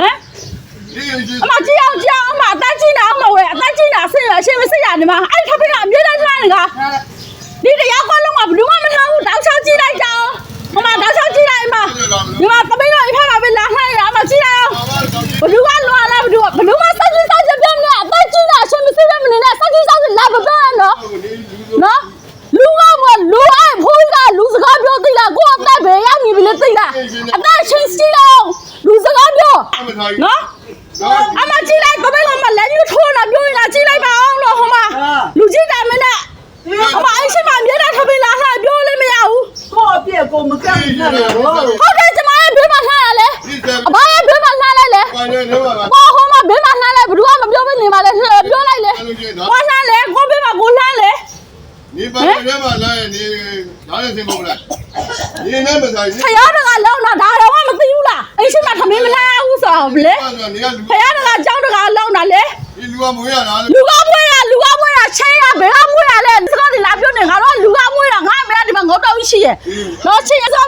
ဟမ်အမကြည့်အောင်ကြည့်အောင်အမအသက်ကြီးတာအမဝဲအသက်ကြီးတာဆင်ရအရှင်မစစ်ရနေမှာအဲ့ထပ်ဖိကအမြဲတမ်းထားနေကဒီတရားကလုံးကဘယ်သူမှမထားဘူးတောက်ချောက်ကြည့်လိုက်ကြအောင်အမတောက်ချောက်ကြည့်လိုက်အမဒီမှာတပိတော့အဖက်ပါပဲလာဟဲ့အမကြည့်လိုက်အောင်ဘယ်သူကလွာလာဘယ်သူကဘယ်သူမှစက်ကြီးစောက်ချက်ပြောမလို့အသက်ကြီးတာအရှင်မစစ်ရမနေနဲ့စက်ကြီးစောက်ချက်လာပပနော်နော်လူကမလူအဖိုးကလူစကားပြောသိလားကိုအသက်ဘယ်ရောက်နေပြီလဲသိလားအသက်ချင်းစီတော့ နော် အမကြည့်လိုက်ကိုပဲကမလက်ကြီးထိုးလာပြောရင်လာကြည့်လိုက်ပါအောင်လို့ဟိုမှာလူကြီးတယ်မနဲ့ဟိုမှာအဲ့ရှိမှမြေတာထပ်ပြီးလာလှပြောလို့မရဘူး ကိုအပြည့်ကိုမကန့်နဲ့လို့ ဟုတ်တယ်ကျမရဲ့ဘေးမှာလှရလဲအဘရဲ့ဘေးမှာလှလိုက်လဲကိုဟိုမှာဘေးမှာလှလိုက်ဘယ်သူမှမပြောမနေပါနဲ့ပြောလိုက်လေကိုလှလဲကိုဘေးမှာကိုလှလဲ 你把这人嘛来，你哪里听不来？ နေနဲ့မဆိုင်နေဖယားတကလောက်တာဒါတော့မသိဘူးလားအိမ်ရှိမှသမင်းမလာဘူးဆိုအောင်လေနေကလူဖယားတကကြောက်တကလောက်တာလေဒီလူကမွေးရလားလူကမွေးရလူကမွေးရချဲရဘယ်ကမွေးရလဲစကားဒီလာပြောနေငါတော့လူကမွေးရငါအမေကဒီမှာငေါတော့ရှိရတော့ချင်းရစကား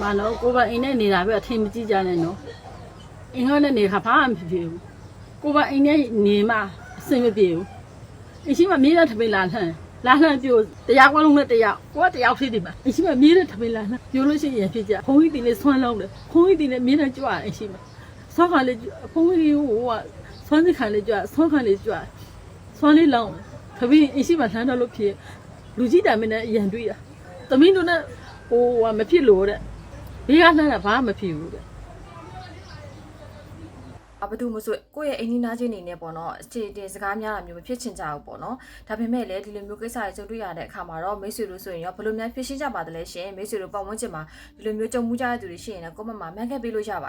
မနော်ကိုကအိမ်နဲ့နေတာပဲအထင်မကြီးကြနဲ့နော်အိမ်ကနဲ့နေခါဘာမှမဖြစ်ဘူးကိုကအိမ်နဲ့နေမှအဆင်မပြေဘူးအရှိမမြေးတဲ့ထမင်းလာလှမ်းလာလှမ်းပြိုတရားကွက်လုံးနဲ့တရားကိုကတရားဖြစ်တယ်ပါအရှိမမြေးတဲ့ထမင်းလာလှမ်းပြိုလို့ရှိရင်ဖြစ်ကြဘုံကြီးတင်လေးဆွမ်းလုံးတယ်ဘုံကြီးတင်လေးမြေးတဲ့ကြွအရှိမဆောခါလေးဘုံကြီးဟိုကဆွမ်းစီခံလေးကြွဆောခါလေးကြွဆွမ်းလေးလောင်းခပြီးအရှိမလှမ်းတော့လို့ဖြစ်လူကြီးတိုင်မနဲ့အရန်တွေ့တာသမီးတို့နဲ့ဟိုကမဖြစ်လို့တဲ့ ဘေးကလှမ်းတာဘာမှမဖြစ်ဘူးတဲ့အဘသူမဆိုကိုယ့်ရဲ့အိမ်နီးနားချင်းနေနဲ့ပေါ့နော်အခြေတင်စကားများတာမျိုးမဖြစ်ချင်ကြဘူးပေါ့နော်ဒါပေမဲ့လည်းဒီလိုမျိုးကိစ္စတွေကြုံတွေ့ရတဲ့အခါမှာတော့မိတ်ဆွေတို့ဆိုရင်ရောဘယ်လိုများဖြစ်ရှင်းကြပါသလဲရှင်မိတ်ဆွေတို့ပတ်ဝန်းကျင်မှာဒီလိုမျိုးကြုံမှုကြတဲ့သူတွေရှိရင်လည်းကိုမမမှန်ခဲ့ပေးလို့ရပါ